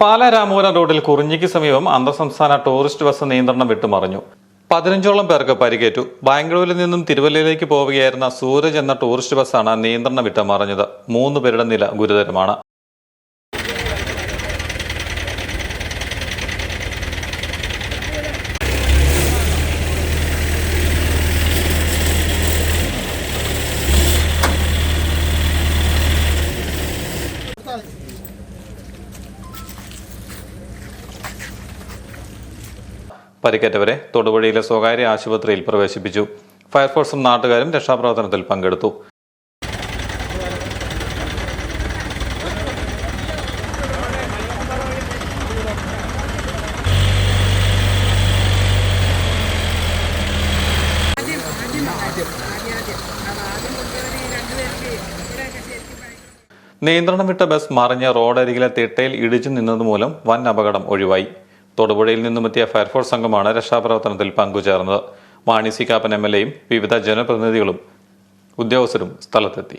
പാലാ രാമപുരം റോഡിൽ കുറിഞ്ഞിക്ക് സമീപം അന്തർസംസ്ഥാന ടൂറിസ്റ്റ് ബസ് നിയന്ത്രണം വിട്ടുമറിഞ്ഞു. പതിനഞ്ചോളം പേർക്ക് പരിക്കേറ്റു. ബാംഗ്ലൂരിൽ നിന്നും തിരുവല്ലയിലേക്ക് പോവുകയായിരുന്ന സൂരജ് എന്ന ടൂറിസ്റ്റ് ബസ്സാണ് നിയന്ത്രണം വിട്ട് മറിഞ്ഞത് മൂന്ന് പേരുടെ നില ഗുരുതരമാണ്. പരിക്കേറ്റവരെ തൊടുപുഴയിലെ സ്വകാര്യ ആശുപത്രിയിൽ പ്രവേശിപ്പിച്ചു. ഫയർഫോഴ്സും നാട്ടുകാരും രക്ഷാപ്രവർത്തനത്തിൽ പങ്കെടുത്തു. നിയന്ത്രണം വിട്ട ബസ് മറിഞ്ഞ റോഡരികിലെ തിട്ടയിൽ ഇടിച്ചു നിന്നതുമൂലം വൻ അപകടം ഒഴിവായി. തൊടുപുഴയിൽ നിന്നുമെത്തിയ ഫയർഫോഴ്സ് സംഘമാണ് രക്ഷാപ്രവർത്തനത്തിൽ പങ്കുചേർന്നത്. Mani C Kappan M L എയും വിവിധ ജനപ്രതിനിധികളും ഉദ്യോഗസ്ഥരും സ്ഥലത്തെത്തി.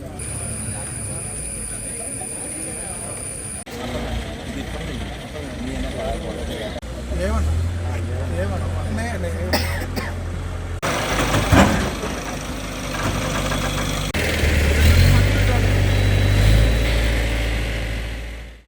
ఏమన్నా ఏమన్నా